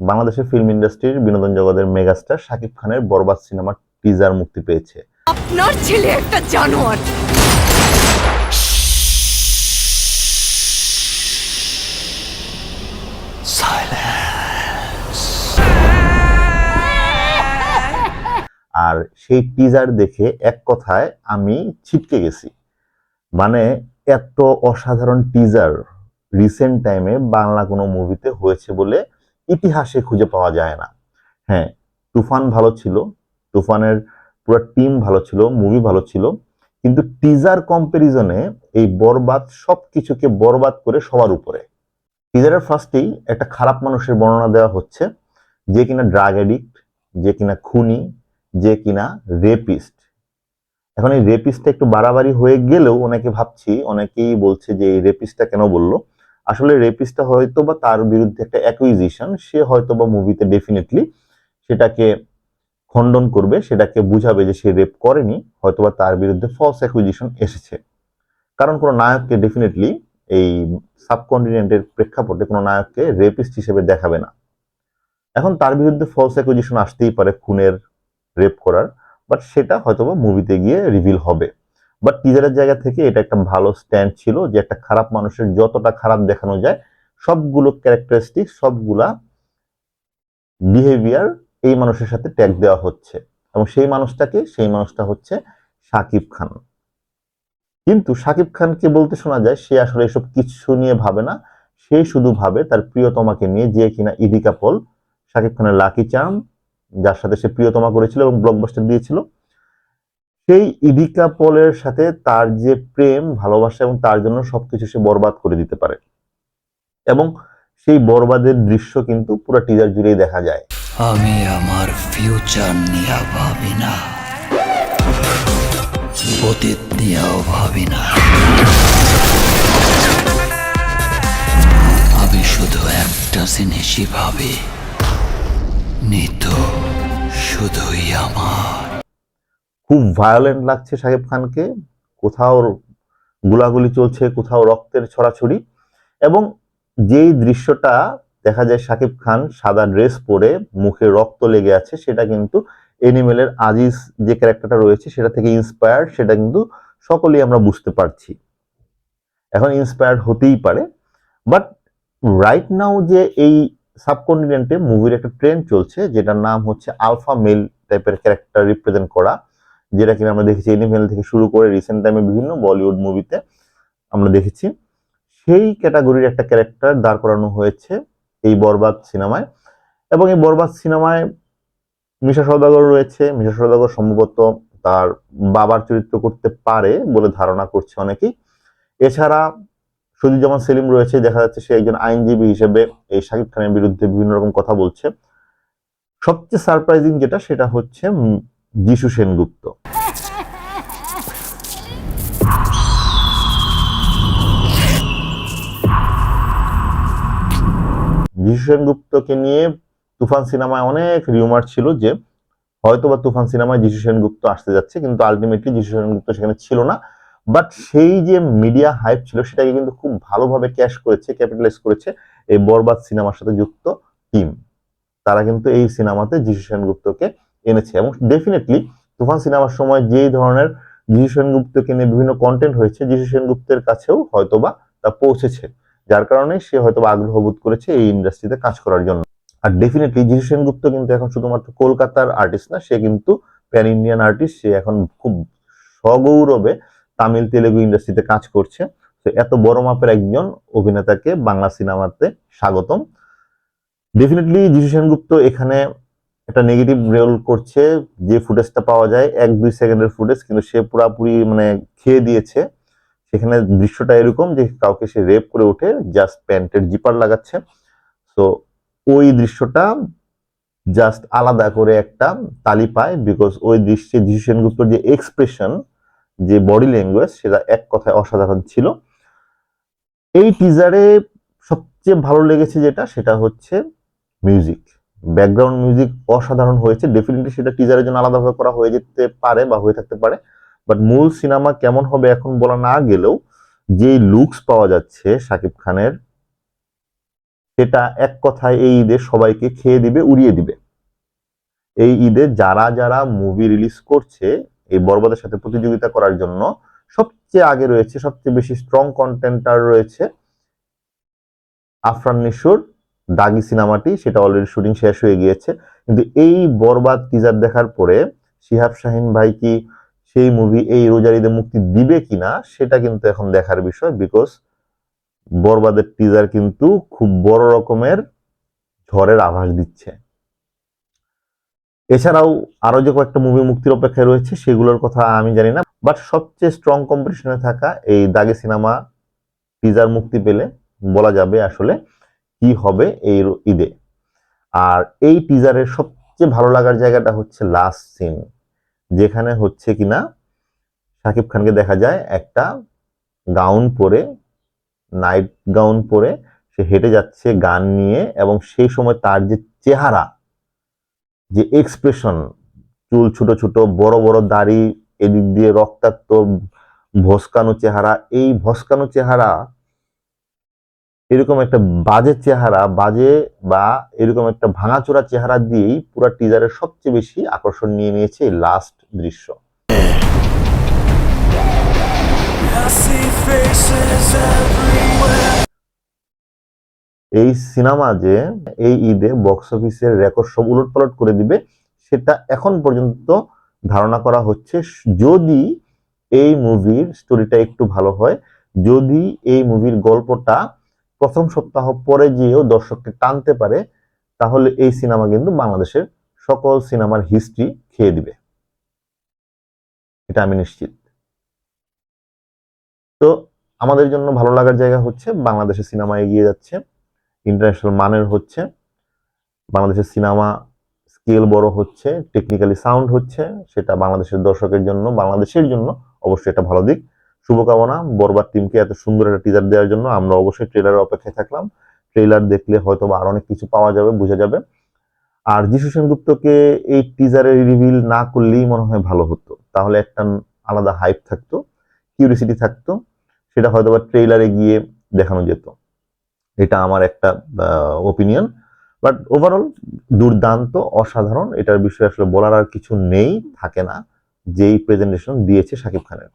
বাংলাদেশের ফিল্ম ইন্ডাস্ট্রির বিনোদন জগতের মেগাস্টার শাকিব খানের বরবাদ সিনেমার টিজার মুক্তি পেয়েছে। আপনার ছেলে একটা জানোয়ার। আর সেই টিজার দেখে এক কথায় আমি ছিটকে গেছি। মানে এত অসাধারণ টিজার রিসেন্ট টাইমে বাংলা কোনো মুভিতে হয়েছে বলে ইতিহাসে খুঁজে পাওয়া যায় না। হ্যাঁ তুফান ভালো ছিল, তুফানের পুরো টিম ভালো ছিল মুভি ভালো ছিল, কিন্তু টিজার কম্পারিজনে এই বরবাদ সবকিছুকে বরবাদ করে সবার উপরে। টিজারের ফার্স্টেই একটা খারাপ মানুষের বর্ণনা দেওয়া হচ্ছে, যে কিনা ড্রাগ এডিক্ট যে কিনা খুনি, যে কিনা রেপিস্ট এখন এই রেপিস্টটা একটু বাড়াবাড়ি হয়ে গেলেও অনেকে ভাবছি, অনেকেই বলছে যে এই রেপিস্টটা কেন বলল? আসলে রেপিস্টটা হয়তো বা তার বিরুদ্ধে একটা অ্যাকুইজিশন সে হয়তো বা মুভিতে ডেফিনেটলি সেটাকে খণ্ডন করবে, সেটাকে বুঝাবে যে সে রেপ করেনি, হয়তোবা তার বিরুদ্ধে ফলস অ্যাকুইজিশন এসেছে। কারণ কোনো নায়ককে ডেফিনেটলি এই সাবকন্টিনেন্টের প্রেক্ষাপটে কোনো নায়ককে রেপিস্ট হিসেবে দেখাবে না। এখন তার বিরুদ্ধে ফলস অ্যাকুইজিশন আসতেই পারে খুনের রেপ করার বাট সেটা হয়তোবা মুভিতে গিয়ে রিভিল হবে। বাট টিজারের জায়গা থেকে এটা একটা ভালো স্ট্যান্ড ছিল যে একটা খারাপ মানুষের যতটা খারাপ দেখানো যায়, সবগুলো ক্যারেক্টারিস্টিক সবগুলা বিহেভিয়ার এই মানুষের সাথে ট্যাগ দেওয়া হচ্ছে। এবং সেই মানুষটাকে, সেই মানুষটা হচ্ছে সাকিব খান। কিন্তু সাকিব খানকে বলতে শোনা যায়, সে আসলে এসব কিছু নিয়ে ভাবে না। সে শুধু ভাবে তার প্রিয়তমাকে নিয়ে, যে কিনা ইদিকা পল, সাকিব খানের লাকি চার্ম যার সাথে সে প্রিয়তমা করেছিল এবং ব্লকবাস্টার দিয়েছিল। সেই ইদিকা পলের সাথে তার যে প্রেম, ভালোবাসা এবং তার জন্য সবকিছু সে বরবাদ করে দিতে পারে। এবং সেই বরবাদের দৃশ্য কিন্তু পুরো টিজার জুড়েই দেখা যায়। আমি আমার ফিউচার নিয়ে ভাবি না। অতীত নিয়েও ভাবি না। আমি শুধু একটা জিনিসই ভাবি। নিতু শুধুই আমার। খুব ভায়োলেন্ট লাগছে সাকিব খানকে। কোথাও গুলাগুলি চলছে, কোথাও রক্তের ছড়াছড়ি। এবং যেই দৃশ্যটা দেখা যায় সাকিব খান সাদা ড্রেস পরে মুখে রক্ত লেগে আছে, সেটা কিন্তু এনিমেলের আজিজ যে ক্যারেক্টারটা রয়েছে, সেটা থেকে ইন্সপায়ার্ড সেটা কিন্তু সকলেই আমরা বুঝতে পারছি। এখন ইন্সপায়ার্ড হতেই পারে। বাট রাইট নাও যে এই সাবকন্টিনেন্টে মুভির একটা ট্রেন্ড চলছে, যেটার নাম হচ্ছে আলফা মেল টাইপের ক্যারেক্টার রিপ্রেজেন্ট করা। যেটা কিনা আমরা দেখেছি এনিমেল থেকে শুরু করে রিসেন্ট টাইমে বিভিন্ন বলিউড মুভিতে আমরা দেখেছি। সেই ক্যাটাগরির একটা ক্যারেক্টার দাঁড় করানো হয়েছে এই বরবাদ সিনেমায়। এবং এই বরবাদ সিনেমায় মিশা সওদাগর রয়েছে। মিশা সওদাগর সম্ভবত তার বাবার চরিত্র করতে পারে বলে ধারণা করছে অনেকেই। এছাড়া সজিদুজ্জামান সেলিম রয়েছে। দেখা যাচ্ছে সে একজন আইনজীবী হিসেবে এই শাকিব খানের বিরুদ্ধে বিভিন্ন রকম কথা বলছে। সবচেয়ে সারপ্রাইজিং যেটা, সেটা হচ্ছে যিশু সেনগুপ্ত। যিশু সেনগুপ্তকে নিয়ে তুফান সিনেমায় অনেক রিউমার ছিল যে হয়তোবা তুফান সিনেমায় যিশু সেনগুপ্ত আসতে যাচ্ছে, কিন্তু আলটিমেটলি যিশু সেনগুপ্ত সেখানে ছিল না। বাট সেই যে মিডিয়া হাইপ ছিল, সেটাকে কিন্তু খুব ভালোভাবে ক্যাশ করেছে ক্যাপিটালাইজ করেছে এই বরবাদ সিনেমার সাথে যুক্ত টিম তারা কিন্তু এই সিনেমাতে যিশু সেনগুপ্তকে এনেছে। এবং ডেফিনেটলি তুফান সিনেমার সময় যেই ধরনের যিশু সেনগুপ্তকে নিয়ে বিভিন্ন কন্টেন্ট হয়েছে যিশু সেনগুপ্তের কাছেও হয়তোবা তা পৌঁছেছে। যার কারণে সে হয়তোবা আগ্রহ বোধ করেছে এই ইন্ডাস্ট্রিতে কাজ করার জন্য। আর ডেফিনেটলি যিশু সেনগুপ্ত কিন্তু এখন শুধুমাত্র কলকাতার আর্টিস্ট না, সে কিন্তু প্যান ইন্ডিয়ান আর্টিস্ট সে এখন খুব সগৌরবে তামিল, তেলেগু ইন্ডাস্ট্রিতে কাজ করছে। তো এত বড় মাপের একজন অভিনেতাকে বাংলা সিনেমাতে স্বাগতম। ডেফিনেটলি যিশু সেনগুপ্ত এখানে একটা নেগেটিভ রোল করছে, যে ফুটেজটা পাওয়া যায়, এক দুই সেকেন্ডের ফুটেজ কিন্তু সে পুরাপুরি মানে খেয়ে দিয়েছে। সেখানে দৃশ্যটা এরকম যে কাউকে সে রেপ করে ওঠে জাস্ট প্যান্টের জিপার লাগাচ্ছে। তো ওই দৃশ্যটা জাস্ট আলাদা করে একটা তালি পায় বিকজ ওই দৃশ্যে যিশু সেনগুপ্তর যে এক্সপ্রেশন যে বডি ল্যাঙ্গুয়েজ সেটা এক কথায় অসাধারণ ছিল। এই টিজারে সবচেয়ে ভালো লেগেছে যেটা, সেটা হচ্ছে মিউজিক ব্যাকগ্রাউন্ড মিউজিক অসাধারণ হয়েছে। ডেফিনেটলি সেটা টিজারের জন্য আলাদাভাবে করা হয়ে যেতে পারে বা হয়ে থাকতে পারে। বাট মূল সিনেমা কেমন হবে এখন বলা না গেলেও যে লুকস পাওয়া যাচ্ছে শাকিব খানের, সেটা এক কথায় এই ঈদে সবাইকে খেয়ে দিবে, উড়িয়ে দিবে। এই ঈদে যারা যারা মুভি রিলিজ করছে, এই বরবাদের সাথে প্রতিযোগিতা করার জন্য সবচেয়ে আগে রয়েছে, সবচেয়ে বেশি স্ট্রং কন্টেন্টার রয়েছে আফরান নিশুর। দাগি সিনেমাটি, সেটা অলরেডি শুটিং শেষ হয়ে গিয়েছে। কিন্তু এই বরবাদ টিজার দেখার পরে শিহাব শাহিন ভাই কি সেই মুভি এই রোজার ঈদে মুক্তি দিবে কিনা, সেটা কিন্তু এখন দেখার বিষয় বিকজ বরবাদের টিজার কিন্তু খুব বড় রকমের ঝড়ের আভাস দিচ্ছে। এছাড়াও আরও যে কয়েকটা মুভি মুক্তির অপেক্ষায় রয়েছে, সেগুলোর কথা আমি জানি না বাট সবচেয়ে স্ট্রং কম্পিটিশনে থাকা এই দাগে সিনেমা টিজার মুক্তি পেলে বলা যাবে আসলে কি হবে এই ঈদে। আর এই টিজারের সবচেয়ে ভালো লাগার জায়গাটা হচ্ছে লাস্ট সিন যেখানে হচ্ছে কিনা শাকিব খানকে দেখা যায় একটা গাউন পরে নাইট গাউন পরে সে হেঁটে যাচ্ছে গান নিয়ে এবং সেই সময় তার যে চেহারা, যে এক্সপ্রেশন চুল ছোট ছোট, বড় বড় দাড়ি, এদিক দিয়ে রক্তাক্ত, ভস্কানো চেহারা, এই ভস্কানো চেহারা এরকম একটা বাজে চেহারা, বাজে বা এরকম একটা ভাঙাচোরা চেহারা দিয়েই পুরো টিজারের সবচেয়ে বেশি আকর্ষণ নিয়ে নিয়েছে এই লাস্ট দৃশ্য। এই সিনেমা যে এই ঈদে বক্স অফিসের রেকর্ড সব উলটপালট করে দিবে, সেটা এখন পর্যন্ত ধারণা করা হচ্ছে যদি এই মুভির স্টোরিটা একটু ভালো হয়, যদি এই মুভির গল্পটা প্রথম সপ্তাহ পরে গিয়েও দর্শককে টানতে পারে, তাহলে এই সিনেমা কিন্তু বাংলাদেশের সকল সিনেমার হিস্ট্রি খেয়ে দিবে। এটা আমি নিশ্চিত। তো আমাদের জন্য ভালো লাগার জায়গা হচ্ছে, বাংলাদেশের সিনেমা এগিয়ে যাচ্ছে ইন্টারন্যাশনাল মানের হচ্ছে, বাংলাদেশের সিনেমা স্কেল বড় হচ্ছে টেকনিক্যালি সাউন্ড হচ্ছে, সেটা বাংলাদেশের দর্শকের জন্য, বাংলাদেশের জন্য অবশ্যই এটা ভালো দিক। শুভকামনা বরবার টিমকে এত সুন্দর একটা টিজার দেওয়ার জন্য আমরা অবশ্যই ট্রেলারের অপেক্ষায় থাকলাম। ট্রেলার দেখলে হয়তো আরও অনেক কিছু পাওয়া যাবে, বোঝা যাবে। আর যিশু সেনগুপ্তকে এই টিজারে রিভিল না করলেই মনে হয় ভালো হতো। তাহলে একটা আলাদা হাইপ থাকতো কিউরিসিটি থাকতো, সেটা হয়তো বা ট্রেলারে গিয়ে দেখানো যেত। এটা আমার একটা ওপিনিয়ন বাট ওভারঅল দুর্দান্ত, অসাধারণ, এটার বিষয়ে আসলে বলার আর কিছু নেই, থাকে না। যেই প্রেজেন্টেশন দিয়েছে শাকিব খানের।